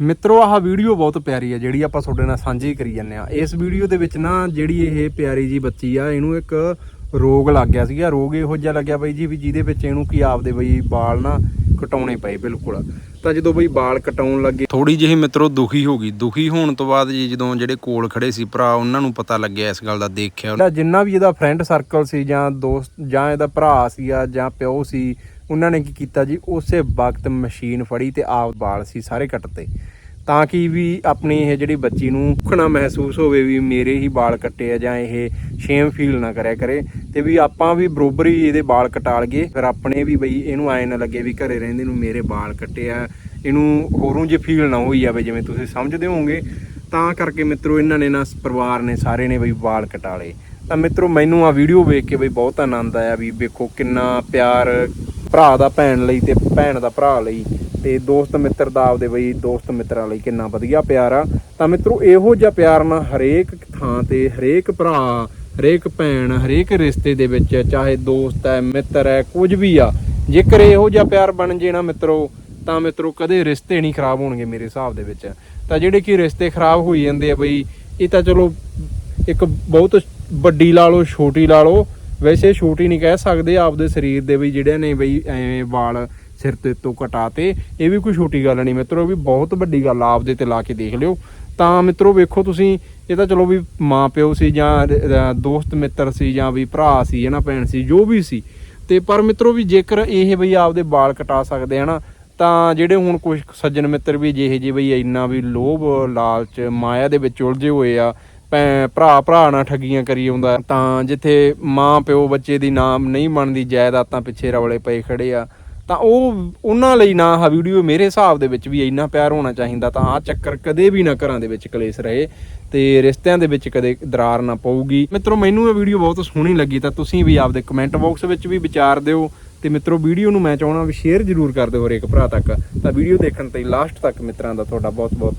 ਮਿੱਤਰੋ, ਆਹ ਵੀਡੀਓ ਬਹੁਤ ਪਿਆਰੀ ਹੈ ਜਿਹੜੀ ਆਪਾਂ ਤੁਹਾਡੇ ਨਾਲ ਸਾਂਝੀ ਕਰੀ ਜਾਂਦੇ ਆ ਇਸ ਵੀਡੀਓ ਦੇ ਵਿੱਚ ਨਾ ਜਿਹੜੀ ਇਹ ਪਿਆਰੀ ਜੀ ਬੱਚੀ ਆ, ਇਹਨੂੰ ਇੱਕ ਰੋਗ ਲੱਗ ਗਿਆ ਸੀਗਾ। ਰੋਗ ਇਹੋ ਜਿਹਾ ਲੱਗਿਆ ਬਈ ਜੀ ਵੀ ਜਿਹਦੇ ਵਿੱਚ ਇਹਨੂੰ ਕੀ ਆਪਦੇ ਬਈ ਵਾਲ ਨਾ ਕਟਾਉਣੇ ਪਏ ਬਿਲਕੁਲ। ਤਾਂ ਜਦੋਂ ਬਈ ਵਾਲ ਕਟਾਉਣ ਲੱਗੇ ਥੋੜੀ ਜਿਹੀ ਮਿੱਤਰੋ ਦੁਖੀ ਹੋ ਗਈ। ਦੁਖੀ ਹੋਣ ਤੋਂ ਬਾਅਦ ਜੀ ਜਦੋਂ ਜਿਹੜੇ ਕੋਲ ਖੜੇ ਸੀ ਭਰਾ ਉਹਨਾਂ ਨੂੰ ਪਤਾ ਲੱਗਿਆ ਇਸ ਗੱਲ ਦਾ ਦੇਖਿਆ ਜਿੰਨਾ ਵੀ ਇਹਦਾ ਫਰੈਂਡ ਸਰਕਲ ਸੀ ਜਾਂ ਦੋਸਤ ਜਾਂ ਇਹਦਾ ਭਰਾ ਸੀ ਜਾਂ ਪਿਓ ਸੀ ਉਹਨਾਂ ਨੇ ਕੀ ਕੀਤਾ ਜੀ? ਉਸੇ ਵਕਤ ਮਸ਼ੀਨ ਫੜੀ ਤੇ ਆਪ ਵਾਲ ਸੀ ਸਾਰੇ ਕੱਟਤੇ। ਤਾਂ ਕਿ ਵੀ ਆਪਣੀ ਇਹ ਜਿਹੜੀ ਬੱਚੀ ਨੂੰ ਭੁੱਖਣਾ ਮਹਿਸੂਸ ਹੋਵੇ ਵੀ ਮੇਰੇ ਹੀ ਵਾਲ ਕੱਟੇ ਆ ਜਾਂ ਇਹ ਸ਼ੇਮ ਫੀਲ ਨਾ ਕਰਿਆ ਕਰੇ। ਤੇ ਵੀ ਆਪਾਂ ਵੀ ਬਰੋਬਰ ਹੀ ਇਹਦੇ ਵਾਲ ਕਟਾ ਲਈਏ ਫਿਰ ਆਪਣੇ ਵੀ ਬਈ ਇਹਨੂੰ ਐ ਨਾ ਲੱਗੇ ਵੀ ਘਰੇ ਰਹਿੰਦੇ ਨੂੰ ਮੇਰੇ ਵਾਲ ਕੱਟੇ ਆ। ਇਹਨੂੰ ਹੋਰੋਂ ਜੇ ਫੀਲ ਨਾ ਹੋਈ ਜਾਵੇ, ਜਿਵੇਂ ਤੁਸੀਂ ਸਮਝਦੇ ਹੋਵੋਗੇ, ਤਾਂ ਕਰਕੇ ਮਿੱਤਰੋ ਇਹਨਾਂ ਨੇ ਨਾ ਪਰਿਵਾਰ ਨੇ ਸਾਰੇ ਨੇ ਬਈ ਵਾਲ ਕਟਾ ਲਏ ਤਾਂ ਮਿੱਤਰੋ ਮੈਨੂੰ ਆ ਵੀਡੀਓ ਵੇਖ ਕੇ ਬਈ ਬਹੁਤ ਆਨੰਦ ਆਇਆ ਵੀ ਵੇਖੋ ਕਿੰਨਾ ਪਿਆਰ ਭਰਾ ਦਾ ਭੈਣ ਲਈ ਤੇ ਭੈਣ ਦਾ ਭਰਾ ਲਈ ਤੇ ਦੋਸਤ ਮਿੱਤਰ ਦਾ ਆਪਦੇ ਬਈ ਦੋਸਤ ਮਿੱਤਰਾਂ ਲਈ ਕਿੰਨਾ ਵਧੀਆ ਪਿਆਰ ਆ। ਤਾਂ ਮਿੱਤਰੋ ਇਹੋ ਜਿਹਾ ਪਿਆਰ ਨਾ ਹਰੇਕ ਥਾਂ ਤੇ ਹਰੇਕ ਭਰਾ ਹਰੇਕ ਭੈਣ, ਹਰੇਕ ਰਿਸ਼ਤੇ ਦੇ ਵਿੱਚ, ਚਾਹੇ ਦੋਸਤ ਹੈ, ਮਿੱਤਰ ਹੈ, ਕੁਝ ਵੀ ਆ, ਜੇਕਰ ਇਹੋ ਜਿਹਾ ਪਿਆਰ ਬਣ ਜੇ ਨਾ ਮਿੱਤਰੋ, ਤਾਂ ਮਿੱਤਰੋ ਕਦੇ ਰਿਸ਼ਤੇ ਨਹੀਂ ਖਰਾਬ ਹੋਣਗੇ ਮੇਰੇ ਹਿਸਾਬ ਦੇ ਵਿੱਚ। ਤਾਂ ਜਿਹੜੇ ਕਿ ਰਿਸ਼ਤੇ ਖਰਾਬ ਹੋਈ ਜਾਂਦੇ ਆ ਬਈ, ਇਹ ਤਾਂ ਚਲੋ ਇੱਕ ਬਹੁਤ ਵੱਡੀ ਲਾ ਲਓ, ਛੋਟੀ ਲਾ ਲਓ। ਵੈਸੇ ਛੋਟੀ ਨਹੀਂ ਕਹਿ ਸਕਦੇ ਆਪਦੇ ਸਰੀਰ ਦੇ ਵੀ ਜਿਹੜੇ ਨੇ ਬਈ ਐਵੇਂ ਵਾਲ ਸਿਰ ਤੇ ਤੋਂ ਕਟਾਤੇ, ਇਹ ਵੀ ਕੋਈ ਛੋਟੀ ਗੱਲ ਨਹੀਂ। ਮਿੱਤਰੋ, ਇਹ ਵੀ ਬਹੁਤ ਵੱਡੀ ਗੱਲ ਆ, ਆਪਦੇ ਤੇ ਲਾ ਕੇ ਦੇਖ ਲਿਓ। ਤਾਂ ਮਿੱਤਰੋ ਵੇਖੋ ਤੁਸੀਂ, ਇਹ ਤਾਂ ਚਲੋ ਵੀ ਮਾਂ ਪਿਓ ਸੀ ਜਾਂ ਦੋਸਤ ਮਿੱਤਰ ਸੀ ਜਾਂ ਵੀ ਭਰਾ ਸੀ, ਹੈ ਨਾ, ਭੈਣ ਸੀ, ਜੋ ਵੀ ਸੀ। ਤੇ ਪਰ ਮਿੱਤਰੋ ਵੀ ਜੇਕਰ ਇਹ ਬਈ ਆਪਦੇ ਵਾਲ ਕਟਾ ਸਕਦੇ ਹਨ ਤਾਂ ਜਿਹੜੇ ਹੁਣ ਕੁਝ ਸੱਜਣ ਮਿੱਤਰ ਵੀ ਜਿਹੇ ਜਿਹੇ ਬਈ ਇੰਨਾ ਵੀ ਲੋਭ, ਲਾਲਚ, ਮਾਇਆ ਦੇ ਵਿੱਚ ਉਲਝੇ ਹੋਏ ਆ ਭੈ- ਭਰਾ ਭਰਾ ਨਾਲ ਠੱਗੀਆਂ ਕਰੀ ਆਉਂਦਾ, ਤਾਂ ਜਿੱਥੇ ਮਾਂ ਪਿਓ ਬੱਚੇ ਦੀ ਨਾਮ ਨਹੀਂ ਬਣਦੀ, ਜਾਇਦਾਦਾਂ ਪਿੱਛੇ ਰਵਲੇ ਪਏ ਖੜੇ ਆ ਤਾਂ ਉਹ ਉਹਨਾਂ ਲਈ ਨਾ ਆਹ ਵੀਡੀਓ ਮੇਰੇ ਹਿਸਾਬ ਦੇ ਵਿੱਚ ਵੀ ਇੰਨਾ ਪਿਆਰ ਹੋਣਾ ਚਾਹੀਦਾ, ਤਾਂ ਆ ਚੱਕਰ ਕਦੇ ਵੀ ਨਾ ਘਰਾਂ ਦੇ ਵਿੱਚ ਕਲੇਸ਼ ਰਹੇ ਤੇ ਰਿਸ਼ਤਿਆਂ ਦੇ ਵਿੱਚ ਕਦੇ ਦਰਾਰ ਨਾ ਪਊਗੀ। ਮਿੱਤਰੋ, ਮੈਨੂੰ ਇਹ ਵੀਡੀਓ ਬਹੁਤ ਸੋਹਣੀ ਲੱਗੀ, ਤਾਂ ਤੁਸੀਂ ਵੀ ਆਪਦੇ ਕਮੈਂਟ ਬਾਕਸ ਵਿੱਚ ਵੀ ਵਿਚਾਰ ਦਿਓ ਤੇ ਮਿੱਤਰੋ ਵੀਡੀਓ ਨੂੰ ਮੈਂ ਚਾਹਣਾ ਵੀ ਸ਼ੇਅਰ ਜ਼ਰੂਰ ਕਰ ਦਿਓ ਹਰੇਕ ਭਰਾ ਤੱਕ। ਤਾਂ ਵੀਡੀਓ ਦੇਖਣ ਤੇ ਲਾਸਟ ਤੱਕ ਮਿੱਤਰਾਂ ਦਾ ਤੁਹਾਡਾ ਬਹੁਤ ਬਹੁਤ